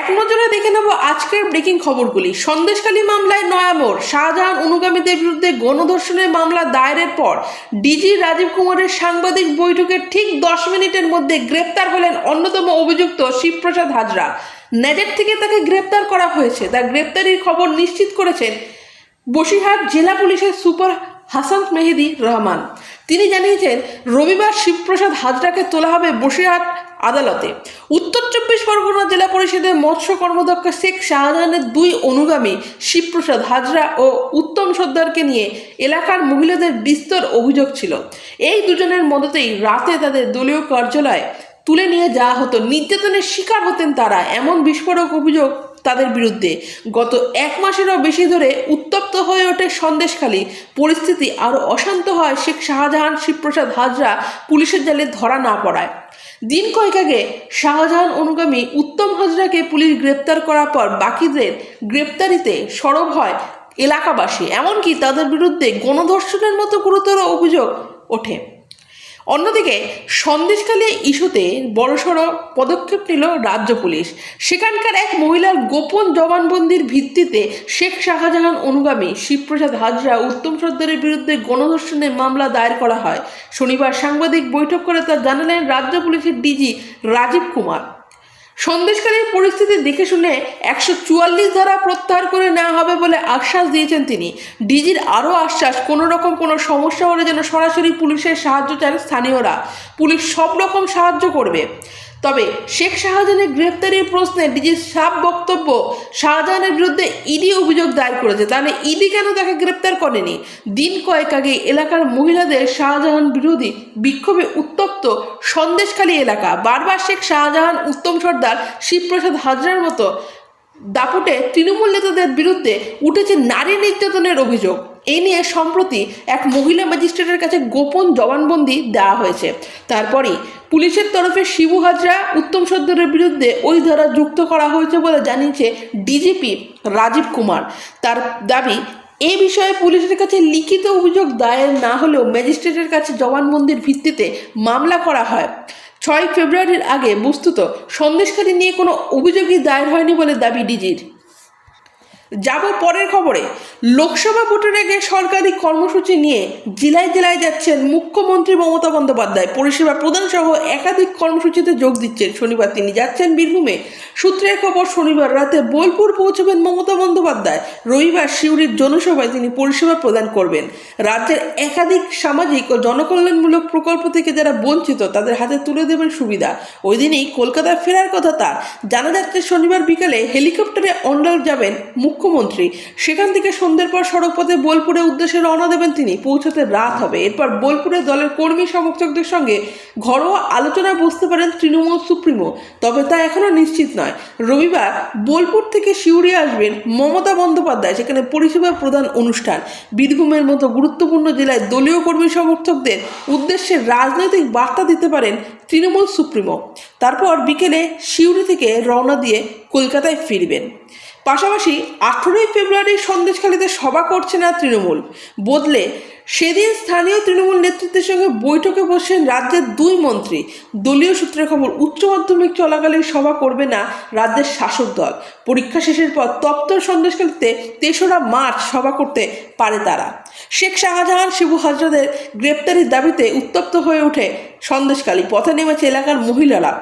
এক নজরে দেখে নেব আজকের ব্রেকিং খবরগুলি। সন্দেশখালী মামলায় নয়ামোড় শাহজাহান অনুগামীদের বিরুদ্ধে গণধর্ষণের মামলা দায়েরের পর ডিজি রাজীব কুমারের সাংবাদিক বৈঠকের ঠিক দশ মিনিটের মধ্যে গ্রেপ্তার হলেন অন্যতম অভিযুক্ত শিবপ্রসাদ হাজরা। নেজের থেকে তাকে গ্রেপ্তার করা হয়েছে। তার গ্রেপ্তারির খবর নিশ্চিত করেছেন বসিরহাট জেলা পুলিশের সুপার হাসান মেহেদি রহমান। তিনি জানিয়েছেন, রবিবার শিবপ্রসাদ হাজরাকে তোলা হবে বসিরহাট আদালতে। উত্তর চব্বিশ পরগনা জেলা পরিষদের মৎস্য কর্মদক্ষ শেখ শাহজাহানের দুই অনুগামী শিবপ্রসাদ হাজরা ও উত্তম সর্দারকে নিয়ে এলাকার মহিলাদের বিস্তর অভিযোগ ছিল। এই দুজনের মদতেই রাতে তাদের দলীয় কার্যালয়ে তুলে নিয়ে যাওয়া হতো। নির্যাতনের শিকার হতেন তারা, এমন বিস্ফোরক অভিযোগ তাদের বিরুদ্ধে। গত এক মাসেরও বেশি ধরে উত্তপ্ত হয়ে ওঠে সন্দেশখালী। পরিস্থিতি আরও অশান্ত হয় শেখ শাহজাহান, শিবপ্রসাদ হাজরা পুলিশের জালে ধরা না পড়ায়। দিন কয়েক আগে শাহজাহান অনুগামী উত্তম হাজরাকে পুলিশ গ্রেপ্তার করার পর বাকিদের গ্রেপ্তারিতে সরব হয় এলাকাবাসী। এমনকি তাদের বিরুদ্ধে গণধর্ষণের মতো গুরুতর অভিযোগ ওঠে। অন্যদিকে সন্দেশখালী ইস্যুতে বড়সড় পদক্ষেপ নিল রাজ্য পুলিশ। সেখানকার এক মহিলার গোপন জবানবন্দির ভিত্তিতে শেখ শাহজাহান অনুগামী শিবপ্রসাদ হাজরা উত্তম সর্দারের বিরুদ্ধে গণধর্ষণের মামলা দায়ের করা হয়। শনিবার সাংবাদিক বৈঠক করে তা জানালেন রাজ্য পুলিশের ডিজি রাজীব কুমার। সন্দেশকারীর পরিস্থিতি দেখে শুনে একশো চুয়াল্লিশ ধারা প্রত্যাহার করে নেওয়া হবে বলে আশ্বাস দিয়েছেন তিনি। ডিজির আরও আশ্বাস কোনো রকম কোনো সমস্যা হলে যেন সরাসরি পুলিশের সাহায্য চান স্থানীয়রা। পুলিশ সব রকম সাহায্য করবে। তবে শেখ শাহজাহানের গ্রেপ্তারির প্রশ্নে ডিজির সাপ বক্তব্য শাহজাহানের বিরুদ্ধে ইডি অভিযোগ দায়ের করেছে। তাহলে ইডি কেন তাকে গ্রেপ্তার করেনি? দিন কয়েক আগে এলাকার মহিলাদের শাহজাহান বিরোধী বিক্ষোভে উত্তপ্ত সন্দেশখালী এলাকা। বারবার শেখ শাহজাহান, উত্তম সর্দার, শিবপ্রসাদ হাজরার মতো দাপুটে তৃণমূল নেতাদের বিরুদ্ধে উঠেছে নারী নির্যাতনের অভিযোগ। এই নিয়ে সম্প্রতি এক মহিলা ম্যাজিস্ট্রেটের কাছে গোপন জবানবন্দি দেওয়া হয়েছে। তারপরই পুলিশের তরফে শিবু হাজরা, উত্তম সর্দারের বিরুদ্ধে ওই ধারা যুক্ত করা হয়েছে বলে জানিয়েছে ডিজিপি রাজীব কুমার। তার দাবি, এ বিষয়ে পুলিশের কাছে লিখিত অভিযোগ দায়ের না হলেও ম্যাজিস্ট্রেটের কাছে জবানবন্দির ভিত্তিতে মামলা করা হয়। ছয় ফেব্রুয়ারির আগে বস্তুত সন্দেশকারী নিয়ে কোনো অভিযোগই দায়ের হয়নি বলে দাবি ডিজির। যাব পরের খবরে। লোকসভা ভোটের আগে সরকারি কর্মসূচি নিয়ে জেলায় জেলায় যাচ্ছেন মুখ্যমন্ত্রী মমতা বন্দ্যোপাধ্যায়। পরিষেবা প্রদান সহ একাধিক কর্মসূচিতে যোগ দিচ্ছেন শনিবার। তিনি যাচ্ছেন বীরভূমে। সূত্রের খবর, শনিবার রাতে বোলপুর পৌঁছবেন মমতা বন্দ্যোপাধ্যায়। রবিবার সিউড়ির জনসভায় তিনি পরিষেবা প্রদান করবেন। রাজ্যের একাধিক সামাজিক ও জনকল্যাণমূলক প্রকল্প থেকে যারা বঞ্চিত, তাদের হাতে তুলে দেবেন সুবিধা। ওই দিনই কলকাতায় ফেরার কথা তার। জানা যাচ্ছে, শনিবার বিকালে হেলিকপ্টারে অন্ডাল যাবেন মুখ্যমন্ত্রী। সেখান থেকে সন্ধ্যের পর সড়কপথে বোলপুরের উদ্দেশ্যে রওনা দেবেন তিনি। পৌঁছাতে রাত হবে। এরপর বোলপুরে দলের কর্মী সমর্থকদের সঙ্গে ঘরোয়া আলোচনায় বসতে পারেন তৃণমূল সুপ্রিমো। তবে তা এখনও নিশ্চিত নয়। রবিবার বোলপুর থেকে শিউড়ি আসবেন মমতা বন্দ্যোপাধ্যায়, সেখানে পরিষেবা প্রদান অনুষ্ঠান। বীরভূমের মতো গুরুত্বপূর্ণ জেলায় দলীয় কর্মী সমর্থকদের উদ্দেশ্যে রাজনৈতিক বার্তা দিতে পারেন তৃণমূল সুপ্রিমো। তারপর বিকেলে শিউড়ি থেকে রওনা দিয়ে কলকাতায় ফিরবেন। পাশাপাশি আঠেরোই ফেব্রুয়ারি সন্দেশখালীতে সভা করছে না তৃণমূল। বদলে সেদিন স্থানীয় তৃণমূল নেতৃত্বের সঙ্গে বৈঠকে বসেন রাজ্যের দুই মন্ত্রী। দলীয় সূত্রের খবর, উচ্চ মাধ্যমিক চলাকালীন সভা করবে না রাজ্যের শাসক দল। পরীক্ষা শেষের পর তপ্তর সন্দেশখালীতে তেসরা মার্চ সভা করতে পারে তারা। শেখ শাহজাহান শিবু হাজরাদের গ্রেপ্তারির দাবিতে উত্তপ্ত হয়ে ওঠে সন্দেশকালী পথে নেমেছে এলাকার মহিলারা।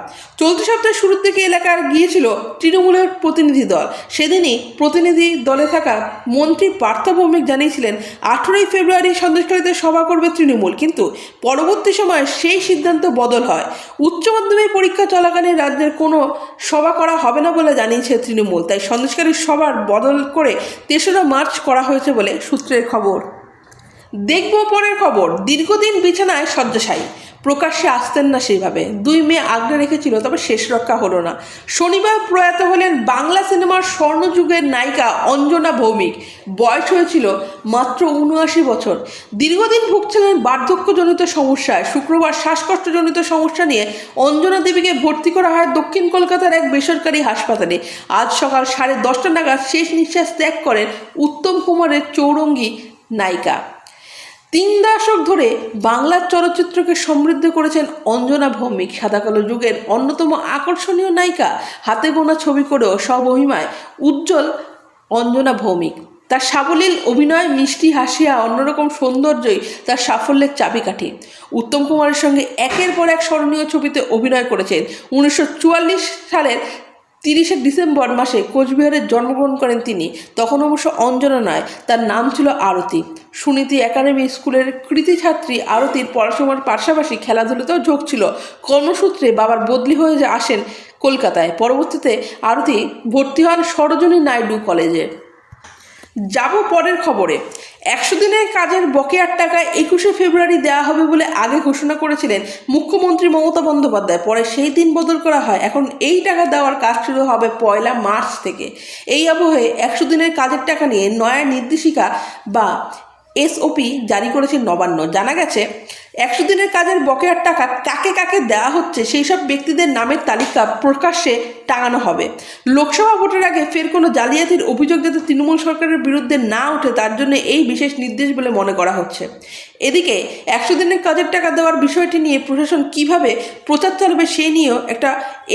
চলতি সপ্তাহের শুরুর দিকে এলাকার গিয়েছিল তৃণমূলের প্রতিনিধি দল। সেদিনই প্রতিনিধি দলে থাকা মন্ত্রী পার্থ ভৌমিক জানিয়েছিলেন, আঠেরোই ফেব্রুয়ারি সন্দেশকালীতে সভা করবে তৃণমূল, কিন্তু পরবর্তী সময়ে সেই সিদ্ধান্ত বদল হয়। উচ্চ মাধ্যমিক পরীক্ষা চলাকালীন রাজ্যের কোনো সভা করা হবে না বলে জানিয়েছে তৃণমূল, তাই সন্দেশকারী সভার বদল করে তেসরা মার্চ করা হয়েছে বলে সূত্রের খবর। দেখব পরের খবর। দীর্ঘদিন বিছানায় শয্যাশায়ী। প্রকাশ্যে আসতেন না সেইভাবে। দুই মেয়ে আগলে রেখেছিল, তবে শেষ রক্ষা হলো না। শনিবার প্রয়াত হলেন বাংলা সিনেমার স্বর্ণযুগের নায়িকা অঞ্জনা ভৌমিক। বয়স হয়েছিল মাত্র উনআশি বছর। দীর্ঘদিন ভুগছিলেন বার্ধক্যজনিত সমস্যায়। শুক্রবার শ্বাসকষ্টজনিত সমস্যা নিয়ে অঞ্জনা দেবীকে ভর্তি করা হয় দক্ষিণ কলকাতার এক বেসরকারি হাসপাতালে। আজ সকাল সাড়ে দশটা নাগাদ শেষ নিঃশ্বাস ত্যাগ করেন উত্তম কুমারের চৌরঙ্গী নায়িকা। তিন দশক ধরে বাংলার চলচ্চিত্রকে সমৃদ্ধ করেছেন অঞ্জনা ভৌমিক। সাদাকালো যুগের অন্যতম আকর্ষণীয় নায়িকা, হাতে গোনা ছবি করেও স্বমহিমায় উজ্জ্বল অঞ্জনা ভৌমিক। তার সাবলীল অভিনয়, মিষ্টি হাসিয়া অন্যরকম সৌন্দর্যই তার সাফল্যের চাবিকাঠি। উত্তম কুমারের সঙ্গে একের পর এক স্মরণীয় ছবিতে অভিনয় করেছেন। উনিশশো চুয়াল্লিশ সালের তিরিশে ডিসেম্বর মাসে কোচবিহারে জন্মগ্রহণ করেন তিনি। তখন অবশ্য অঞ্জনা নয়, তার নাম ছিল আরতি। সুনীতি একাডেমি স্কুলের কৃতি ছাত্রী আরতির পড়াশোনার পাশাপাশি খেলাধুলোতেও যোগ ছিল। কর্মসূত্রে বাবার বদলি হয়ে যে আসেন কলকাতায়, পরবর্তীতে আরতি ভর্তি হন সরোজনী নাইডু কলেজে। যাব পরের খবরে। একশো দিনের কাজের বকেয়ার টাকা একুশে ফেব্রুয়ারি দেওয়া হবে বলে আগে ঘোষণা করেছিলেন মুখ্যমন্ত্রী মমতা বন্দ্যোপাধ্যায়। পরে সেই দিন বদল করা হয়। এখন এই টাকা দেওয়ার কাজ শুরু হবে পয়লা মার্চ থেকে। এই আবহে একশো দিনের কাজের টাকা নিয়ে নয়া নির্দেশিকা বা এসওপি জারি করেছে নবান্ন। জানা গেছে, একশো দিনের কাজের বকেয়ার টাকা কাকে কাকে দেওয়া হচ্ছে সেই সব ব্যক্তিদের নামের তালিকা প্রকাশ্যে টাঙানো হবে। লোকসভা ভোটের আগে ফের কোনো জালিয়াতির অভিযোগ যাতে তৃণমূল সরকারের বিরুদ্ধে না ওঠে, তার জন্য এই বিশেষ নির্দেশ বলে মনে করা হচ্ছে। এদিকে, একশো দিনের কাজের টাকা দেওয়ার বিষয়টি নিয়ে প্রশাসন কীভাবে প্রচার চালাবে সে নিয়েও একটা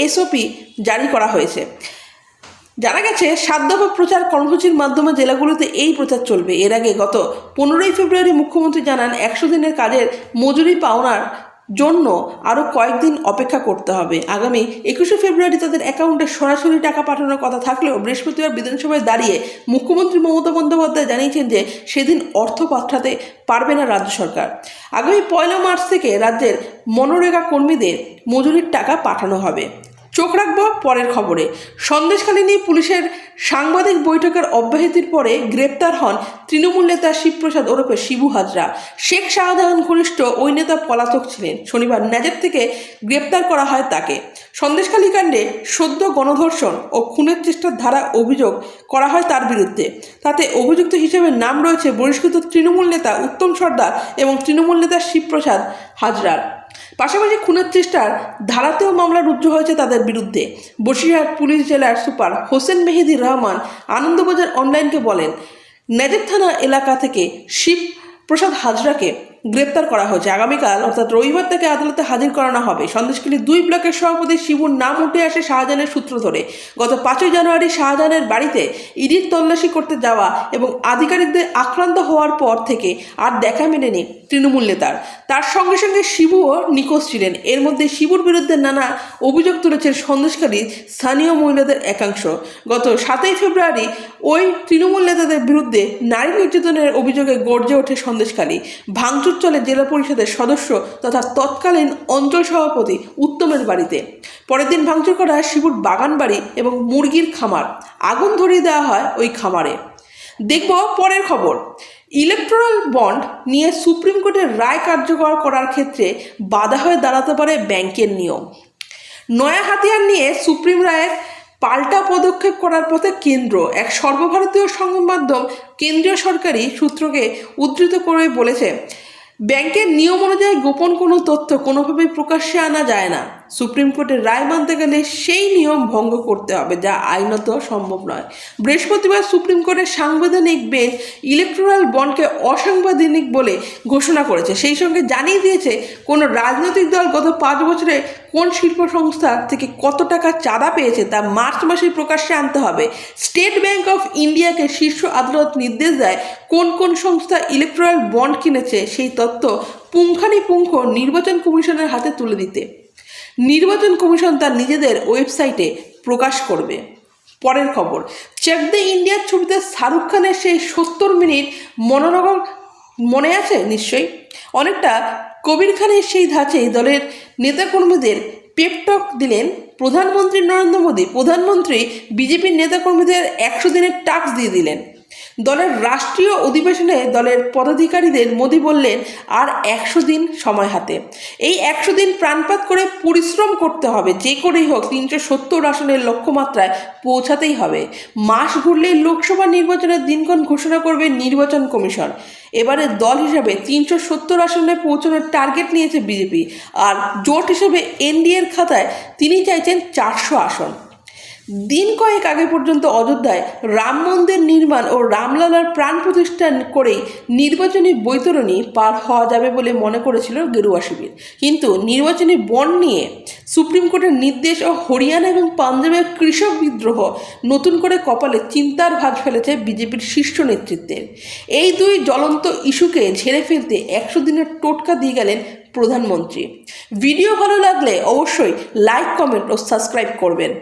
এসওপি জারি করা হয়েছে। জানা গেছে সাত দফা প্রচার কর্মসূচির মাধ্যমে জেলাগুলোতে এই প্রচার চলবে। এর আগে গত পনেরোই ফেব্রুয়ারি মুখ্যমন্ত্রী জানান, একশো দিনের কাজের মজুরি পাওনার জন্য আরও কয়েকদিন অপেক্ষা করতে হবে। আগামী একুশে ফেব্রুয়ারি তাদের অ্যাকাউন্টে সরাসরি টাকা পাঠানোর কথা থাকলেও বৃহস্পতিবার বিধানসভায় দাঁড়িয়ে মুখ্যমন্ত্রী মমতা বন্দ্যোপাধ্যায় জানিয়েছেন যে, সেদিন অর্থ পাঠাতে পারবে না রাজ্য সরকার। আগামী পয়লা মার্চ থেকে রাজ্যের মনরেগা কর্মীদের মজুরির টাকা পাঠানো হবে। চোখ রাখব পরের খবরে। সন্দেশখালী নিয়ে পুলিশের সাংবাদিক বৈঠকের অব্যাহতির পরে গ্রেপ্তার হন তৃণমূল নেতা শিবপ্রসাদ ওরফে শিবু হাজরা। শেখ শাহজাহান ঘনিষ্ঠ ওই নেতা পলাতক ছিলেন। শনিবার ন্যাজের থেকে গ্রেপ্তার করা হয় তাকে। সন্দেশখালী কাণ্ডে সদ্য গণধর্ষণ ও খুনের চেষ্টার ধারা অভিযোগ করা হয় তার বিরুদ্ধে। তাতে অভিযুক্ত হিসেবে নাম রয়েছে বহিষ্কৃত তৃণমূল নেতা উত্তম সর্দার এবং তৃণমূল নেতা শিবপ্রসাদ হাজরার। পাশাপাশি খুনের চেষ্টার ধারাতেও মামলা রুজু হয়েছে তাদের বিরুদ্ধে। বসিরহাট পুলিশ জেলার সুপার হোসেন মেহেদি রহমান আনন্দবাজার অনলাইনকে বলেন, নেজের থানা এলাকা থেকে শিব প্রসাদ হাজরাকে গ্রেপ্তার করা হয়েছে। আগামীকাল, অর্থাৎ রবিবার তাকে আদালতে হাজির করানো হবে। সন্দেশখালী দুই ব্লকের সভাপতি শিবুর নাম উঠে আসে শাহজাহানের সূত্র ধরে। গত পাঁচই জানুয়ারি শাহজাহানের বাড়িতে ইডির তল্লাশি করতে যাওয়া এবং আধিকারিকদের আক্রান্ত হওয়ার পর থেকে আর দেখা মেলেনি তৃণমূল নেতার। তার সঙ্গে সঙ্গে শিবুও নিখোঁজ ছিলেন। এর মধ্যে শিবুর বিরুদ্ধে নানা অভিযোগ তুলেছেন সন্দেশকারী স্থানীয় মহিলাদের একাংশ। গত সাতই ফেব্রুয়ারি ওই তৃণমূল নেতাদের বিরুদ্ধে নারী নির্যাতনের অভিযোগে গর্জে ওঠে সন্দেশকারী ভাঙচুর চলে জেলা পরিষদের সদস্য তথা তৎকালীন অঞ্চল সভাপতি উত্তমের বাড়িতে। পরের দিন ভাঙচুর করা হয় শিবুর বাগান বাড়ি এবং মুরগির খামার। আগুন ধরিয়ে দেওয়া হয় ওই খামারে। দেখব পরের খবর। ইলেকট্রাল বন্ড নিয়ে সুপ্রিম কোর্টের রায় কার্যকর করার ক্ষেত্রে বাধা হয়ে দাঁড়াতে পারে ব্যাংকের নিয়ম। নয়া হাতিয়ার নিয়ে সুপ্রিম রায়ের পাল্টা পদক্ষেপ করার পথে কেন্দ্র। এক সর্বভারতীয় সংবাদ মাধ্যম কেন্দ্রীয় সরকারি সূত্রকে উদ্ধৃত করে বলেছে ব্যাংকের নিয়ম অনুযায়ী গোপন কোনো তথ্য কোনোভাবেই প্রকাশ্যে আনা যায় না। সুপ্রিম কোর্টের রায় মানতে গেলে সেই নিয়ম ভঙ্গ করতে হবে, যা আইনত সম্ভব নয়। বৃহস্পতিবার সুপ্রিম কোর্টের সাংবিধানিক বেঞ্চ ইলেকট্রাল বন্ডকে অসাংবিধানিক বলে ঘোষণা করেছে। সেই সঙ্গে জানিয়ে দিয়েছে, কোনো রাজনৈতিক দল গত পাঁচ বছরে কোন শিল্প সংস্থা থেকে কত টাকা চাঁদা পেয়েছে তা মার্চ মাসে প্রকাশ্যে আনতে হবে। স্টেট ব্যাংক অফ ইন্ডিয়াকে শীর্ষ আদালত নির্দেশ দেয়, কোন কোন সংস্থা ইলেকট্রাল বন্ড কিনেছে সেই তথ্য পুঙ্খানুপুঙ্খ নির্বাচন কমিশনের হাতে তুলে দিতে। নির্বাচন কমিশন তার নিজেদের ওয়েবসাইটে প্রকাশ করবে। পরের খবর চেক দ্য ইন্ডিয়ার ছবিতে শাহরুখ খানের সেই সত্তর মিনিট মনোরম মনে আছে? নিশ্চয়ই। অনেকটা কবির খানের সেই ধাঁচেই দলের নেতাকর্মীদের পেপটক দিলেন প্রধানমন্ত্রী নরেন্দ্র মোদী। প্রধানমন্ত্রী বিজেপির নেতাকর্মীদের একশো দিনের টাস্ক দিয়ে দিলেন। দলের রাষ্ট্রীয় অধিবেশনে দলের পদাধিকারীদের মোদী বললেন, আর একশো দিন সময় হাতে। এই একশো দিন প্রাণপাত করে পরিশ্রম করতে হবে, যে করেই হোক তিনশো সত্তর আসনের লক্ষ্যমাত্রায় পৌঁছাতেই হবে। মাস ঘুরলেই লোকসভা নির্বাচনের দিনক্ষণ ঘোষণা করবে নির্বাচন কমিশন। এবারে দল হিসাবে তিনশো সত্তর আসনে পৌঁছানোর টার্গেট নিয়েছে বিজেপি। আর জোট হিসেবে এনডিএর খাতায় তিনি চাইছেন চারশো আসন। দিন কয়েক আগে পর্যন্ত অযোধ্যায় রাম মন্দির নির্মাণ ও রামলালার প্রাণ প্রতিষ্ঠা করেই নির্বাচনী বৈতরণী পার হওয়া যাবে বলে মনে করেছিল গেরুয়া শিবির। কিন্তু নির্বাচনী বন নিয়ে সুপ্রিম কোর্টের নির্দেশ ও হরিয়ানা এবং পাঞ্জাবের কৃষক বিদ্রোহ নতুন করে কপালে চিন্তার ভাঁজ ফেলেছে বিজেপির শীর্ষ নেতৃত্বের এই দুই জ্বলন্ত ইস্যুকে ঝেড়ে ফেলতে একশো দিনের টোটকা দিয়ে গেলেন প্রধানমন্ত্রী। ভিডিও ভালো লাগলে অবশ্যই লাইক, কমেন্ট ও সাবস্ক্রাইব করবেন।